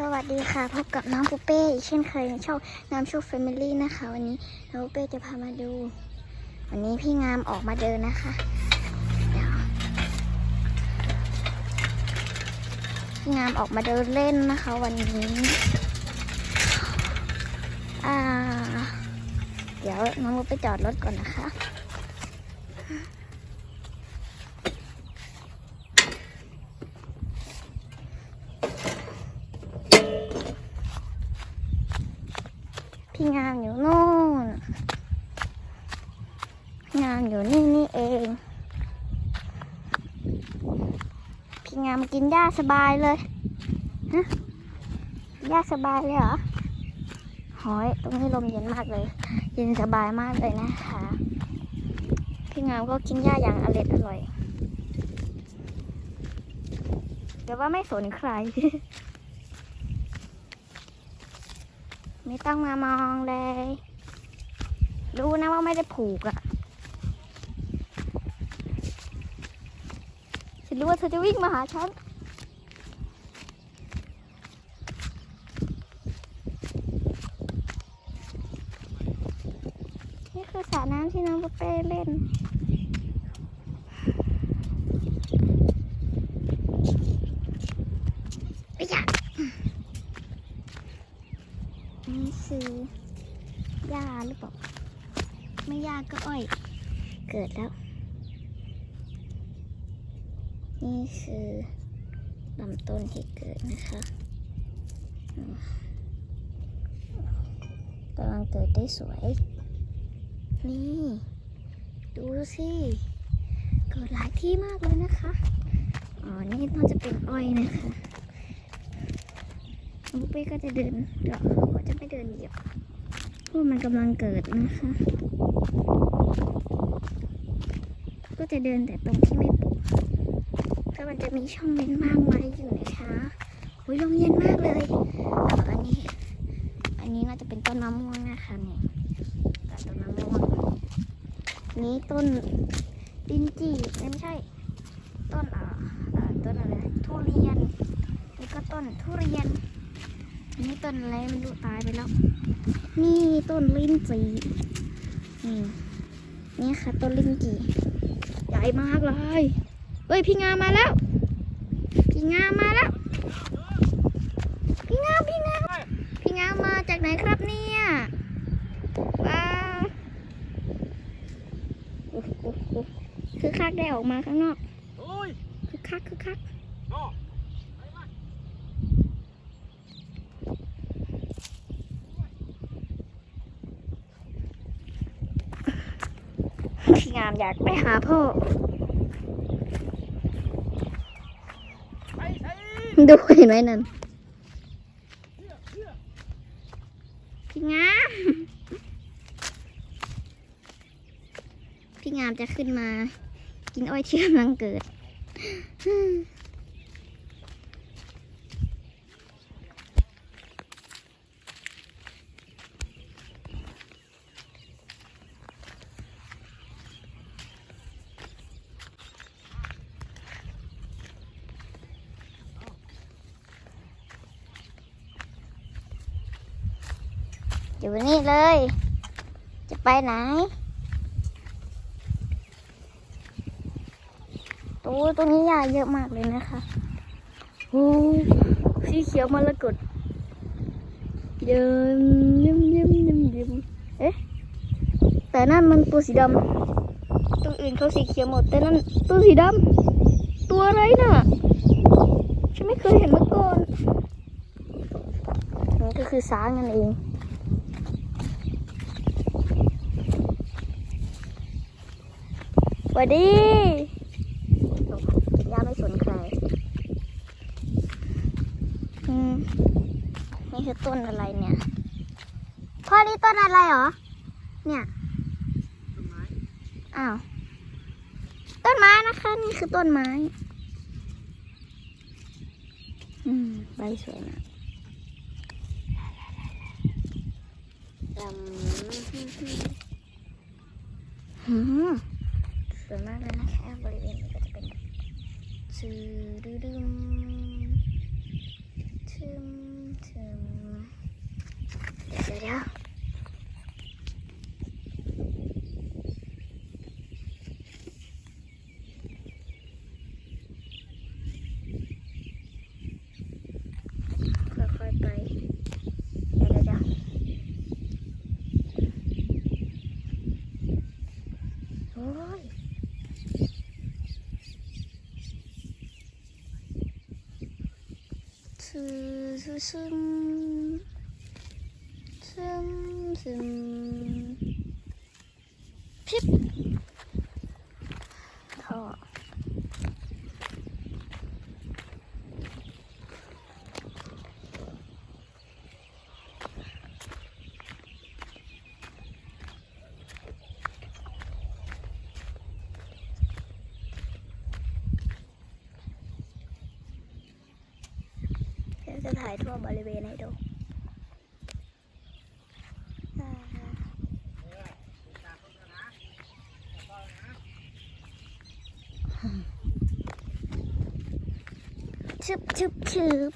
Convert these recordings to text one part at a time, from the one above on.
สวัสดีค่ะ พบกับน้องปูเป้อีกเช่นเคยในช่องน้ำชูแฟมิลี่นะคะ วันนี้น้องปูเป้จะพามาดู วันนี้พี่งามออกมาเดินนะคะเดี๋ยวพี่งามออกมาเดินเล่นนะคะ วันนี้อ่าเดี๋ยวน้องปูเป้จอดรถก่อนนะคะ พี่งามอยู่นู่นพีงามอยู่นี่นี่เอง พี่งามกินหญ้าสบายเลยฮะหญ้าสบายเลยเหรอหอยตรงนี้ลมเย็นมากเลย เย็นสบายมากเลยนะคะ พี่งามก็กินหญ้าอย่างอร่อยอร่อยแต่ว่าไม่สนใคร ไม่ต้องมามองเลย รู้นะว่าไม่ได้ผูกอะ่ะ ฉันรู้ว่าเธอจะวิ่งมาหาฉัน นี่คือสระน้ำที่น้องปเป้เล่น ไปจ้ะ นี่คือหญ้าหรือเปล่า ไม่หญ้าก็อ้อย เกิดแล้ว นี่คือลำต้นที่เกิดนะคะกำลังเกิดได้สวย นี่ ดูสิ เกิดหลายที่มากเลยนะคะ อ๋อ นี่น่าจะเป็นอ้อยนะคะ น้องปุ๊กเป้ก็จะเดินเดี๋ยวก็จะไม่เดินเหยียบเพราะมันกำลังเกิดนะคะ ก็จะเดินแต่ตรงที่ไม่ปลูกก็มันจะมีช่องเว้นมากมายอยู่นะคะอุ้ยลมเย็นมากเลยอันนี้ อันนี้น่าจะเป็นต้นมะม่วงนะคะเนี่ยต,ต้นมะม่วงนี้ต้นดินจีไม่ใช่ ต้นอ่อต้นอะไรทุเรียนนี่ก็ต้นทุเรียน นี่ต้นอะไรไม่รู้ตายไปแล้ว นี่ต้นลิ้นจี่นี่นี่ค่ะต้นลิ้นจี่ใหญ่มากเลยเฮ้ยพี่งามมาแล้ว พี่งามมาแล้วพี่งามพี่งามพี่งามมาจากไหนครับเนี่ยว้าวโอ้โหโอ้โหคือคักได้ออกมาข้างนอกโอ้ยคือคักคือคัก พี่งามอยากไปหาพ่อไปใส่ดูเห็นไหมนั่น พี่งาม พี่งามจะขึ้นมา กินอ้อยที่กำลังเกิด อยู่นี่เลย จะไปไหน ตัวตรงนี้หญ้าเยอะมากเลยนะคะโอ้สีเขียวมรกตเยิมยิ้มยิ้มยิ้มยิ้มเอ๊ะ แต่นั่นมันตัวสีดำตัวอื่นเขาสีเขียวหมด แต่นั่นตัวสีดำตัวอะไรน่ะ ฉันไม่เคยเห็นมาก่อนนั่นก็คือช้างนั่นเอง วัสดีย่าไม่สนใคร อืม นี่คือต้นอะไรเนี่ย พ่อนี่ต้นอะไรหรอ เนี่ย ต้นไม้ อ้าว ต้นไม้นะคะ นี่คือต้นไม้ อืม ใบสวยมากอืม สวยมากเลยนะคะ บริเวณนี้ก็จะเป็นแบบชื่อดึดึมชึมถึมเดี๋ยวเดี๋ยวเดี๋ยวค่อยๆไป เดี๋ยวเดี๋ยวเดี๋ยวโอ้ย ซึ ซึซึมซึมซึมพิบท่อเดี๋ยว จะถ่ายทั่วบริเวณให้ดูอ่าชึบชึบชึบ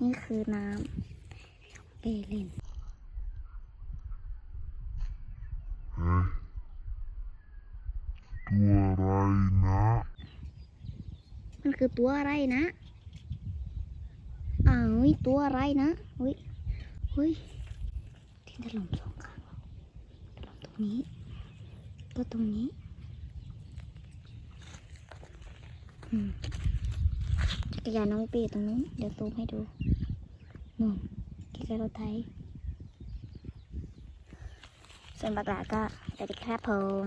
นี่คือน้ำเอลินเฮ้ยตัวอะไรนะ มันคือตัวอะไรนะ อุ้ยตัวอะไรนะเฮ้ยเฮ้ยที่ถล่มสองครั้งถล่มตรงนี้ ก็ตรงนี้อืมจักรยานน้องปีตรงนู้นเดี๋ยวตูมให้ดูนู่นกล้ๆรถไถส่วนบักหลาก็สวัสดีครับผม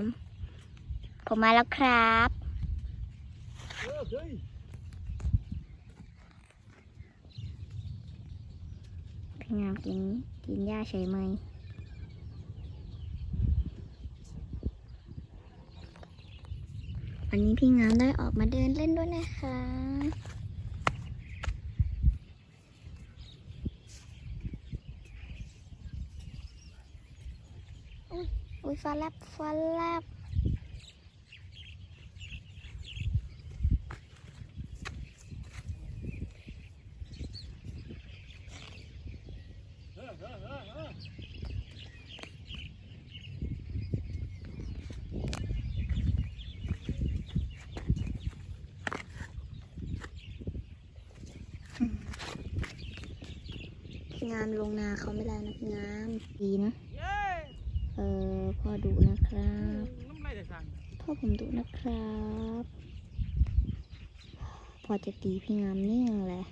ผมมาแล้วครับ เออเฮ้ยพี่งามกินกินหญ้าเฉยไหมวันนี้พี่งามได้ออกมาเดินเล่นด้วยนะคะอุ้ยอุ้ยฟ้าแลบฟ้าแลบ เออเออเออเออ พี่งามลงนาเขาไม่ได้นะพี่งามดีนะเย้เออพอดุนะครับน้ำลายจะสั่งพ่อผมดุนะครับพอจะตีพี่งามนิ่งเลย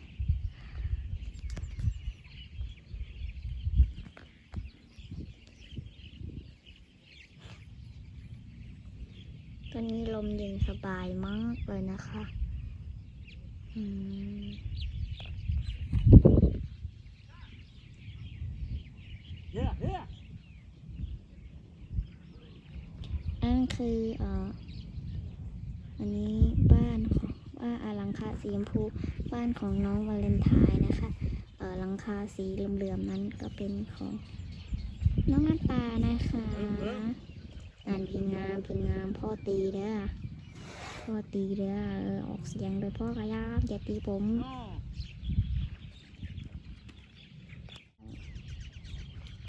ตอนนี้ลมเย็นสบายมากเลยนะคะ อืม เย้เย้ อันคือเอ่ออันนี้บ้านของว่าอาหลังคาสีชมพูบ้านของน้องวาเลนไทน์นะคะเอ่อหลังคาสีเหลื่อมๆนั้นก็เป็นของน้องน้ำตานะคะงานพิงงามพิงงามพ่อตีเด้อพ่อตีเด้อเออออกเสียงโดยพ่อกระยาบอย่าตีผม อ๋อ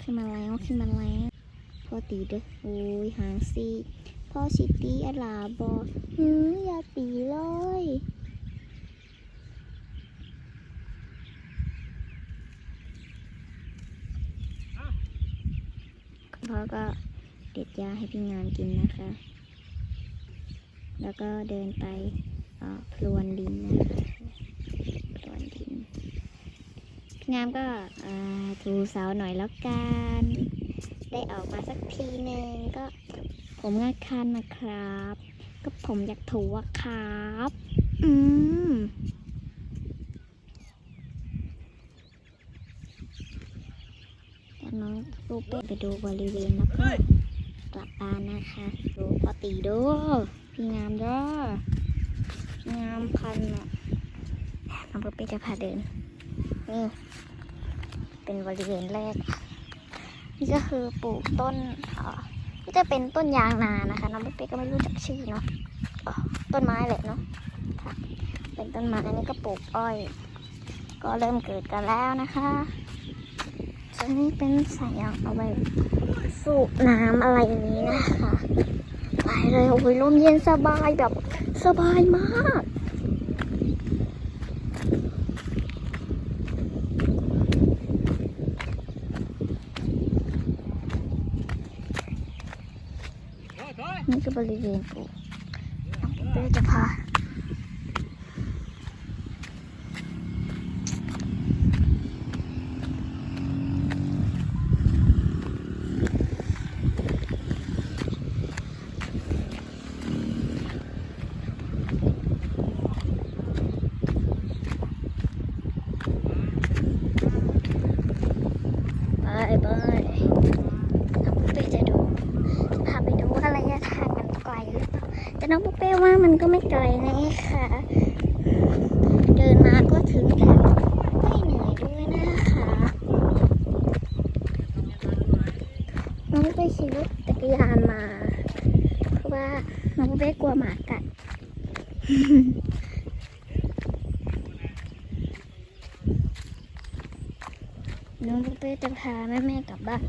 ขึ้นมาแล้วขึ้นมาแล้วพ่อตีเด้อโอ้ยหางซีพ่อสิตีอะลาบอหืออย่าตีเลยพ่อก็เด็ดยาให้พี่งามกินนะคะ แล้วก็เดินไปพลวนดินนะคะพลวนดิน งามก็อ่าถูเสาหน่อยแล้วกัน ได้ออกมาสักทีหนึ่งก็ผมงาคันนะครับ ก็ผมอยากถูอะครับ อืมเดี๋ยวน้องลูกเป้ไปดูบริเวณแล้วก็เฮ้ยกลับบ้านนะคะดูปอตีดูพี่งามเด้อพี่งามคันอะน้องลูกเป้จะพาเดิน นี่ เป็นบริเวณแรก นี่ก็คือปลูกต้นอ่อนี่จะเป็นต้นยางนานะคะน้องลูกเป้ก็ไม่รู้จักชื่อเนาะต้นไม้แหละเนาะเป็นต้นไม้อันนี้ก็ปลูกอ้อย ก็เริ่มเกิดกันแล้วนะคะส่วนนี้เป็นสายยางเอาไว้สูบน้ำอะไรนี้นะคะไปเลยโอ้ยลมเย็นสบายแบบสบายมาก ถอยถอย นี่คือบริเวณปลูกเดี๋ยวจะพาไปไปน้องปุ๊เป้จะดู พาไปดูว่าระยะทางมันไกลหรือเปล่าแต่ น้องปุ๊เป้ว่ามันก็ไม่ไกลนะค่ะเดินมาก็ถึงแล้วไม่เหนื่อยด้วยนะคะน้องปุ๊เป้ขี่รถจักรยานมาเพราะว่าน้องปุ๊เป้กลัวหมากัดน้องปุ๊เป้จะพาแม่แม่กลับบ้าน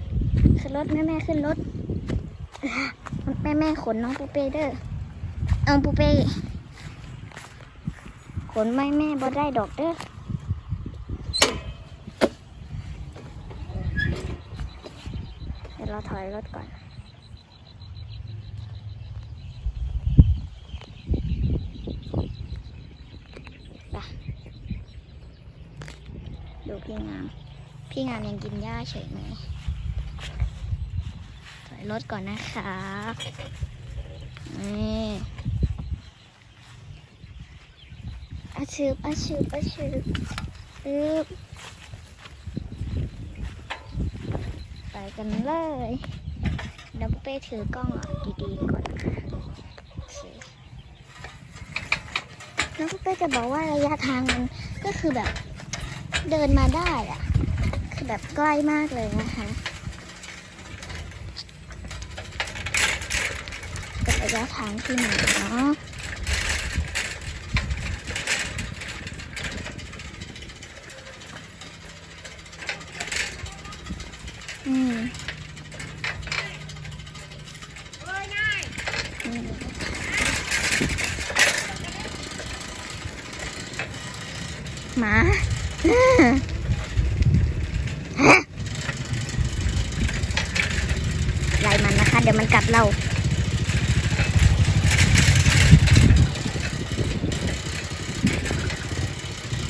ขึ้นรถแม่แม่ขึ้นรถแม่แม่ขนน้องปูเป้เด้อ เอาปูเป้ขนไม่แม่บ่ได้ดอกเด้อเดี๋ยวเราถอยรถก่อนไปดูพี่งาม พี่งามยังกินหญ้าเฉยไหมถอยรถก่อนนะคะนี่ อาชืบอาชืบอาชืบอึบไปกันเลยเดี๋ยวเป้ถือกล้องอะดีๆก่อนนะคะโอเคแล้วเป้จะบอกว่าระยะทางมันก็คือแบบเดินมาได้อะคือแบบใกล้มากเลยนะคะเป็นระยะทางที่หนึ่งเนาะ อืมหมาไล่มันนะคะ เดี๋ยวมันกัดเรา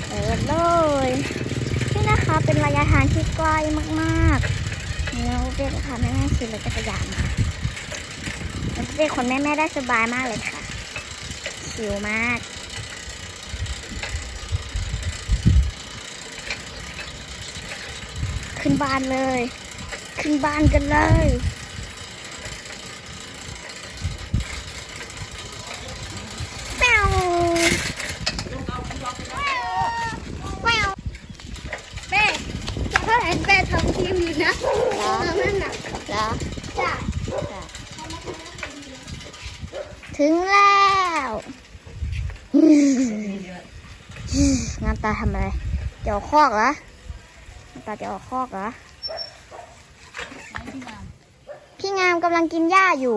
เปิดเลยนี่นะคะเป็นระยะทางที่ใกล้มาก ๆ เราเรียกค่ะแม่แม่ขี่รถจักรยานมาเราเรียคนแม่แม่ได้สบายมากเลยค่ะ ชิวมากขึ้นบ้านเลย ขึ้นบ้านกันเลยแมว แมว เป้จะเห็นเป้ทำทีมอยู่นะ เหรอ นั่นน่ะ เหรอ จ้ะ ถึงแล้วงานตา ทำอะไรจะเอาคอกเหรอตาจะเอาคอกเหรอพี่งามกำลังกินหญ้าอยู่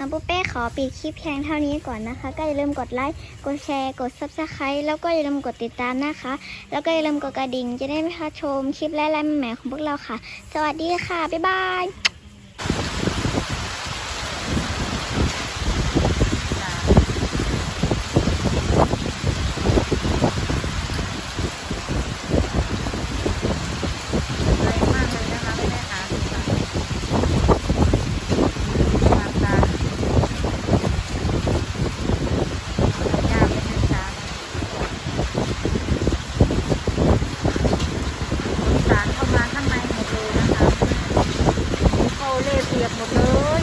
น้องปุ๊เป้ขอปิดคลิปเพียงเท่านี้ก่อนนะคะ ก็อย่าลืมกดไลค์ กดแชร์ กด subscribe แล้วก็อย่าลืมกดติดตามนะคะ แล้วก็อย่าลืมกดกระดิ่ง จะได้ไม่พลาดชมคลิปและไลฟ์ใหม่ของพวกเราค่ะ สวัสดีค่ะ บ๊ายบาย 好的。